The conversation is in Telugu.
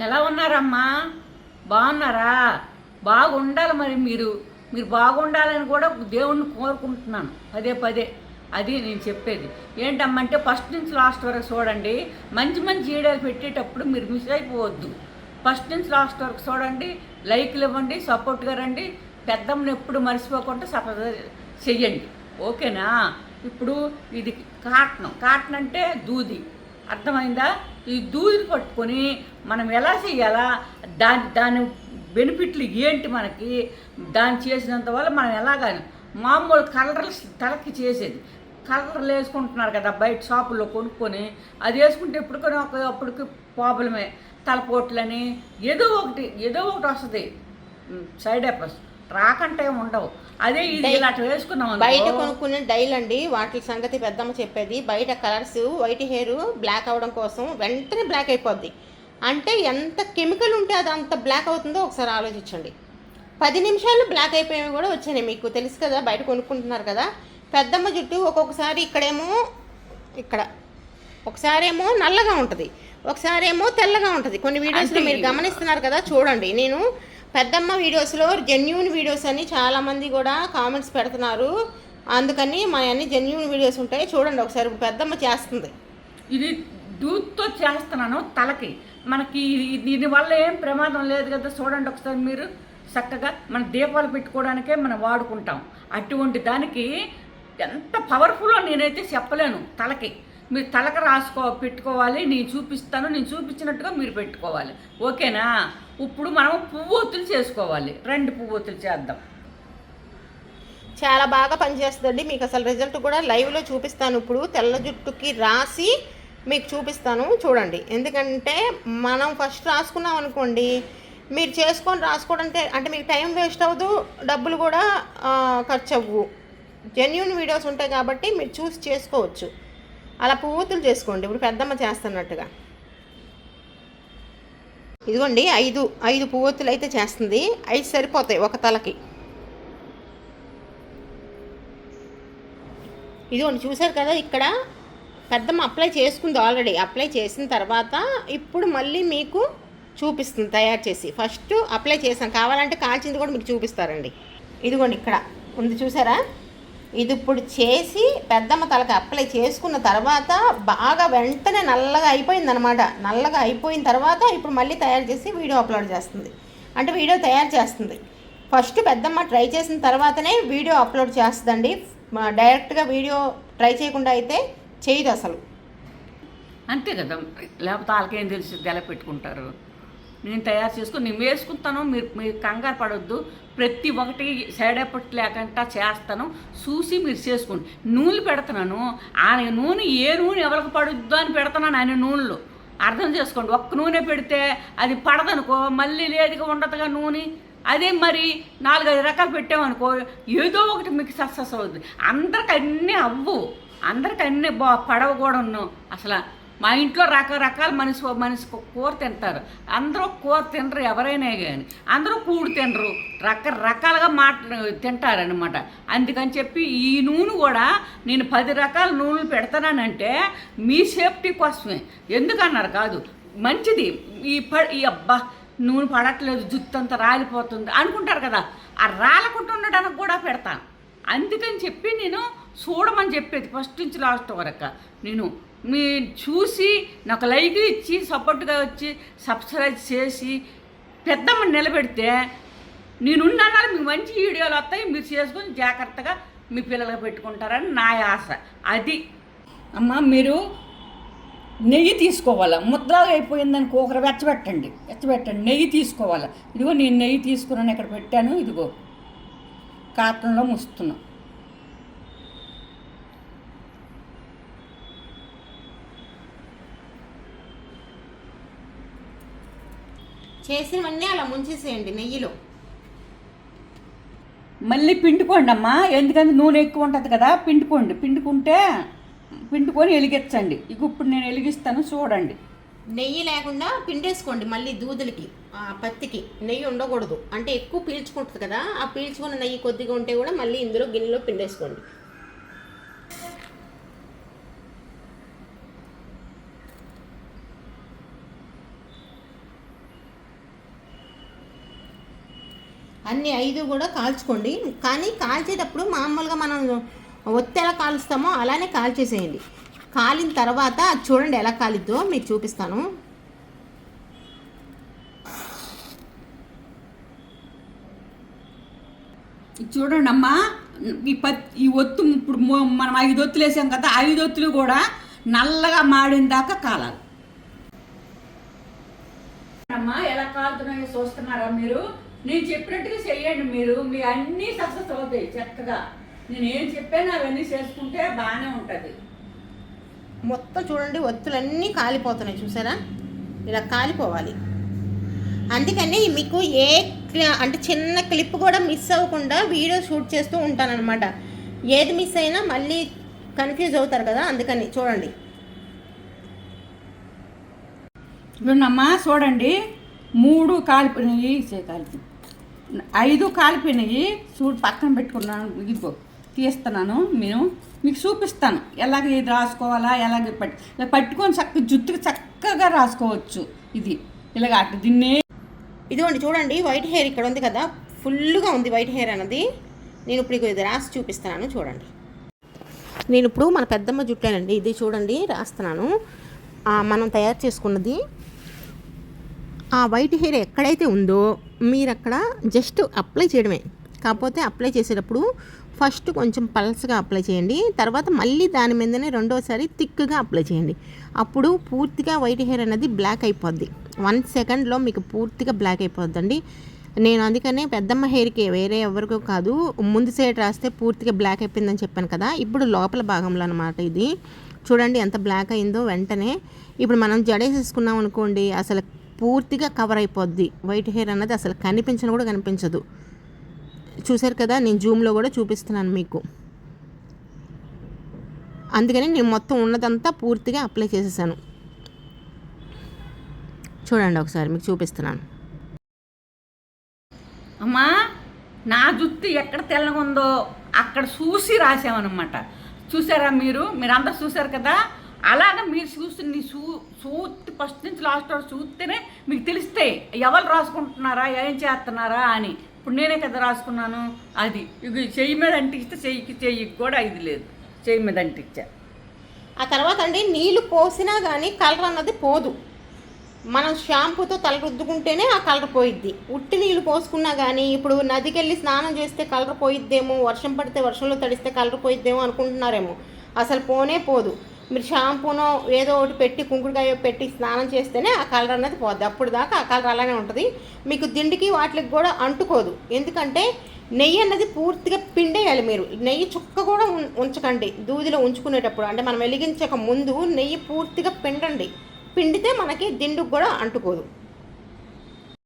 ఎలా ఉన్నారమ్మా? బాగున్నారా? బాగుండాలి మరి మీరు. మీరు బాగుండాలని కూడా దేవుణ్ణి కోరుకుంటున్నాను. పదే పదే. అది నేను చెప్పేది. ఏంటమ్మంటే ఫస్ట్ నుంచి లాస్ట్ వరకు చూడండి. మంచి మంచి వీడియోలు పెట్టేటప్పుడు మీరు మిస్ అయిపోవద్దు. ఫస్ట్ నుంచి లాస్ట్ వరకు చూడండి. లైక్లు ఇవ్వండి సపోర్ట్గా రండి. పెద్దమ్మని ఎప్పుడు మర్చిపోకుండా సపోర్ట్ చెయ్యండి. ఓకేనా? ఇప్పుడు ఇది కాటనం. కాటన్ అంటే దూది. అర్థమైందా? ఈ దూదిని పట్టుకొని మనం ఎలా చేయాలా? దాని దాని బెనిఫిట్లు ఏంటి మనకి? దాన్ని చేసినంత వల్ల మనం ఎలాగాని మామూలు కలర్లు తలకి చేసేది. కలర్లు వేసుకుంటున్నారు కదా బయట షాపుల్లో కొనుక్కొని అది వేసుకుంటే ఎప్పటికొని ఒక అప్పటికి ప్రాబ్లమే. తలపోట్లని ఏదో ఒకటి ఏదో ఒకటి వస్తుంది. Side effects. రాకంటే ఉండవు. అదే ఇది వేసుకున్నాం బయట కొనుక్కునే డైల్ అండి వాటి సంగతి పెద్దమ్మ చెప్పేది. బయట కలర్స్ వైట్ హెయిర్ బ్లాక్ అవ్వడం కోసం వెంటనే బ్లాక్ అయిపోద్ది. అంటే ఎంత కెమికల్ ఉంటే అది అంత బ్లాక్ అవుతుందో ఒకసారి ఆలోచించండి. పది నిమిషాలు బ్లాక్ అయిపోయేవి కూడా వచ్చినాయి మీకు. తెలుసు కదా బయట కొనుక్కుంటున్నారు కదా. పెద్దమ్మ జుట్టు ఒక్కొక్కసారి ఇక్కడేమో ఇక్కడ. ఒకసారేమో నల్లగా ఉంటుంది. ఒకసారేమో తెల్లగా ఉంటుంది. కొన్ని వీడియోస్లో మీరు గమనిస్తున్నారు కదా చూడండి. నేను పెద్దమ్మ వీడియోస్లో జెన్యున్ వీడియోస్ అని చాలామంది కూడా కామెంట్స్ పెడుతున్నారు. అందుకని మా అన్ని జెన్యున్ వీడియోస్ ఉంటాయి. చూడండి ఒకసారి పెద్దమ్మ చేస్తుంది. ఇది దూత్తో చేస్తున్నాను తలకి. మనకి ఇది- దీనివల్ల ఏం ప్రమాదం లేదు కదా చూడండి ఒకసారి మీరు. చక్కగా మన దీపాలు పెట్టుకోవడానికే మనం వాడుకుంటాం. అటువంటి దానికి ఎంత పవర్ఫుల్లో నేనైతే చెప్పలేను తలకి. మీరు తలక రాసుకో పెట్టుకోవాలి. నేను చూపిస్తాను. నేను చూపించినట్టుగా మీరు పెట్టుకోవాలి. ఓకేనా? ఇప్పుడు మనం పువ్వొత్తులు చేసుకోవాలి. రెండు పువ్వొత్తులు చేద్దాం. చాలా బాగా పనిచేస్తుందండి. మీకు అసలు రిజల్ట్ కూడా లైవ్లో చూపిస్తాను. ఇప్పుడు తెల్ల జుట్టుకి రాసి మీకు చూపిస్తాను. చూడండి. ఎందుకంటే మనం ఫస్ట్ రాసుకున్నాం అనుకోండి మీరు చేసుకొని రాసుకోవడంటే అంటే మీకు టైం వేస్ట్ అవ్వదు. డబ్బులు కూడా ఖర్చు అవ్వు. జెన్యున్ వీడియోస్ ఉంటాయి కాబట్టి మీరు చూసి చేసుకోవచ్చు. అలా పువ్వుతులు చేసుకోండి. ఇప్పుడు పెద్దమ్మ చేస్తున్నట్టుగా. ఇదిగోండి ఐదు ఐదు పువ్వొత్తులు అయితే చేస్తుంది. ఐదు సరిపోతాయి ఒక తలకి. ఇదిగోండి చూశారు కదా ఇక్కడ పెద్దమ్మ అప్లై చేసుకుంది ఆల్రెడీ. అప్లై చేసిన తర్వాత ఇప్పుడు మళ్ళీ మీకు చూపిస్తుంది తయారు చేసి. ఫస్ట్ అప్లై చేసాం కావాలంటే కాల్చింది కూడా మీకు చూపిస్తారండి. ఇదిగోండి ఇక్కడ. ఉంది చూసారా? ఇది ఇప్పుడు చేసి పెద్దమ్మ తలకి అప్లై చేసుకున్న తర్వాత బాగా వెంటనే నల్లగా అయిపోయింది అనమాట నల్లగా అయిపోయిన తర్వాత ఇప్పుడు మళ్ళీ తయారు చేసి వీడియో అప్లోడ్ చేస్తుంది. అంటే వీడియో తయారు చేస్తుంది. ఫస్ట్ పెద్దమ్మ ట్రై చేసిన తర్వాతనే వీడియో అప్లోడ్ చేస్తుందండి. మా- డైరెక్ట్గా వీడియో ట్రై చేయకుండా అయితే చేయదు అసలు. అంతే కదా. లేకపోతే వాళ్ళకేం తెలుసు? ఎలా పెట్టుకుంటారు నేను తయారు చేసుకుని నేను వేసుకుంటాను మీరు మీరు కంగారు పడొద్దు. ప్రతి ఒక్కటి సైడ్ ఎఫెక్ట్ లేకుండా చేస్తాను. చూసి మీరు చేసుకోండి. నూనెలు పెడుతున్నాను. ఆ నూనె ఏ నూనె ఎవరికి పడుద్దో అని పెడుతున్నాను ఆయన నూనెలు. అర్థం చేసుకోండి. ఒక్క నూనె పెడితే అది పడదనుకో మళ్ళీ లేదుగా ఉండదుగా నూనె. అదే మరి నాలుగైదు రకాలు పెట్టామనుకో ఏదో ఒకటి మీకు సక్సెస్ అవుద్ది. అందరికి అన్నీ అవ్వు. అందరికి అన్నీ బా పడవ కూడా ఉన్నావు అసలు మా ఇంట్లో రకరకాల మనిషి మనిషి కూర తింటారు. అందరూ కూర తినరు ఎవరైనా కానీ అందరూ కూడు తినరు. రకరకాలుగా మాట తింటారనమాట అందుకని చెప్పి ఈ నూనె కూడా నేను పది రకాల నూనెలు పెడతానంటే మీ సేఫ్టీ కోసమే. ఎందుకన్నారు కాదు మంచిది. ఈ ప ఈ అబ్బా నూనె పడట్లేదు జుత్తు అంతా రాలిపోతుంది అనుకుంటారు కదా. ఆ రాలకుండా ఉండడానికి కూడా పెడతాను. అందుకని చెప్పి నేను చూడమని చెప్పేది ఫస్ట్ నుంచి లాస్ట్ వరకు. నేను మీ చూసి నాకు లైక్ ఇచ్చి సపోర్ట్గా వచ్చి సబ్స్క్రైబ్ చేసి పెద్దమ్మని నిలబెడితే నేనున్నాను మీకు మంచి వీడియోలు వస్తాయి మీరు చేసుకొని జాగ్రత్తగా మీ పిల్లలకు పెట్టుకుంటారని నా ఆశ. అది. అమ్మ మీరు నెయ్యి తీసుకోవాలి? ముద్దలాగా అయిపోయిందని ఒకరు వెచ్చబెట్టండి. వెచ్చబెట్టండి. నెయ్యి తీసుకోవాలి? ఇదిగో నేను నెయ్యి తీసుకున్నాను ఇక్కడ పెట్టాను ఇదిగో. కాటన్లో ముస్తున్నాను చేసినవన్నీ అలా ముంచేసేయండి నెయ్యిలో. మళ్ళీ పిండుకోండి అమ్మా ఎందుకంటే నూనె ఎక్కువ ఉంటుంది కదా పిండుకోండి. పిండుకుంటే పిండుకొని వెలిగించండి ఇక ఇప్పుడు నేను వెలిగిస్తాను చూడండి. నెయ్యి లేకుండా పిండేసుకోండి మళ్ళీ దూదులకి ఆ పత్తికి. నెయ్యి ఉండకూడదు. అంటే ఎక్కువ పీల్చుకుంటుంది కదా ఆ పీల్చుకున్న నెయ్యి కొద్దిగా ఉంటే కూడా మళ్ళీ ఇందులో గిన్నెలో పిండేసుకోండి. అన్ని ఐదు కూడా కాల్చుకోండి. కానీ కాల్చేటప్పుడు మామూలుగా మనం ఒత్తి ఎలా కాలుస్తామో అలానే కాల్చేసేయండి. కాలిన తర్వాత చూడండి ఎలా కాలిద్దో మీకు చూపిస్తాను. చూడండి అమ్మా ఈ పత్ ఈ ఒత్తు ఇప్పుడు మనం ఐదు ఒత్తులు వేసాం కదా ఐదు ఒత్తులు కూడా నల్లగా మాడిన దాకా కాలాలి. అమ్మా ఎలా కాలుతున్నాయో చూస్తున్నారా మీరు? నేను చెప్పినట్టుగా చెయ్యండి మీరు. మీ అన్నీ సక్సెస్ అవుతాయి చక్కగా. నేను ఏం చెప్పాను అవన్నీ చేసుకుంటే బాగానే ఉంటుంది. మొత్తం చూడండి ఒత్తులన్నీ కాలిపోతున్నాయి చూసారా? ఇలా కాలిపోవాలి. అందుకని మీకు ఏ అంటే చిన్న క్లిప్ కూడా మిస్ అవ్వకుండా వీడియో షూట్ చేస్తూ ఉంటానన్నమాట. ఏది మిస్ అయినా మళ్ళీ కన్ఫ్యూజ్ అవుతారు కదా అందుకని చూడండి. చూడమ్మా చూడండి. మూడు కాలిపోయినాయి చే- కాలిపి ఐదు కాలిపోయినాయి చూడు పక్కన పెట్టుకున్నాను. ఇదిగో తీస్తున్నాను నేను. మీకు చూపిస్తాను. ఎలాగ ఇది రాసుకోవాలా ఎలాగ పట్టి పట్టుకొని చక్క జుట్టుకు చక్కగా రాసుకోవచ్చు. ఇది ఇలాగ అటు దీన్నే. ఇదిగోండి చూడండి వైట్ హెయిర్ ఇక్కడ ఉంది కదా. ఫుల్గా ఉంది వైట్ హెయిర్ అన్నది. నేను ఇప్పుడు ఇది రాసి చూపిస్తున్నాను చూడండి. నేను ఇప్పుడు మన పెద్దమ్మ జుట్టేనండి. ఇది చూడండి రాస్తున్నాను. మనం తయారు చేసుకున్నది ఆ వైట్ హెయిర్ ఎక్కడైతే ఉందో మీరు అక్కడ జస్ట్ అప్లై చేయడమే. కాకపోతే అప్లై చేసేటప్పుడు ఫస్ట్ కొంచెం పల్స్గా అప్లై చేయండి. తర్వాత మళ్ళీ దాని మీదనే రెండోసారి థిక్గా అప్లై చేయండి. అప్పుడు పూర్తిగా వైట్ హెయిర్ అనేది బ్లాక్ అయిపోద్ది. వన్ సెకండ్లో మీకు పూర్తిగా బ్లాక్ అయిపోద్దండి. నేను అందుకనే పెద్దమ్మ హెయిర్కి వేరే ఎవరికో కాదు ముందు సైడ్ రాస్తే పూర్తిగా బ్లాక్ అయిపోయిందని చెప్పాను కదా ఇప్పుడు లోపల భాగంలో అనమాట ఇది. చూడండి ఎంత బ్లాక్ అయిందో వెంటనే. ఇప్పుడు మనం జడేసేసుకున్నాం అనుకోండి అసలు పూర్తిగా కవర్ అయిపోద్ది. వైట్ హెయిర్ అన్నది అసలు కనిపించను కూడా కనిపించదు. చూశారు కదా నేను జూమ్లో కూడా చూపిస్తున్నాను మీకు. అందుకని నేను మొత్తం ఉన్నదంతా పూర్తిగా అప్లై చేసేసాను. చూడండి ఒకసారి మీకు చూపిస్తున్నాను. అమ్మా నా జుత్తు ఎక్కడ తెల్లగా ఉందో అక్కడ చూసి రాసామన్నమాట చూసారా మీరు? మీరు అందరు చూసారు కదా? అలాగ మీరు చూసి నీ చూ చూస్తే ఫస్ట్ నుంచి లాస్ట్ వరకు చూస్తేనే మీకు తెలుస్తాయి ఎవరు రాసుకుంటున్నారా ఏం చేస్తున్నారా అని. ఇప్పుడు నేనే కదా రాసుకున్నాను అది. ఇది చెయ్యి మీద అంటిస్తే చెయ్యికి చెయ్యికి కూడా ఇది లేదు. చెయ్యి మీద అంటించా ఆ తర్వాత అండి నీళ్ళు పోసినా కానీ కలర్ అన్నది పోదు. మనం షాంపూతో తల రుద్దుకుంటేనే ఆ కలర్ పోయిద్ది. ఉట్టి నీళ్ళు పోసుకున్నా కానీ ఇప్పుడు నదికి వెళ్ళి స్నానం చేస్తే కలర్ పోయిద్దేమో వర్షం పడితే వర్షంలో తడిస్తే కలర్ పోయిద్దేమో అనుకుంటున్నారేమో. అసలు పోనే పోదు. మీరు షాంపూనో ఏదో ఒకటి పెట్టి కుంకుడుకాయ పెట్టి స్నానం చేస్తేనే ఆ కలర్ అనేది పోద్ది. అప్పుడు దాకా ఆ కలర్ అలానే ఉంటుంది. మీకు దిండికి వాటికి కూడా అంటుకోదు. ఎందుకంటే నెయ్యి అన్నది పూర్తిగా పిండేయాలి మీరు. నెయ్యి చుక్క కూడా ఉం- ఉంచకండి. దూదిలో ఉంచుకునేటప్పుడు. అంటే మనం వెలిగించక ముందు నెయ్యి పూర్తిగా పిండండి. పిండితే మనకి దిండుకు కూడా అంటుకోదు.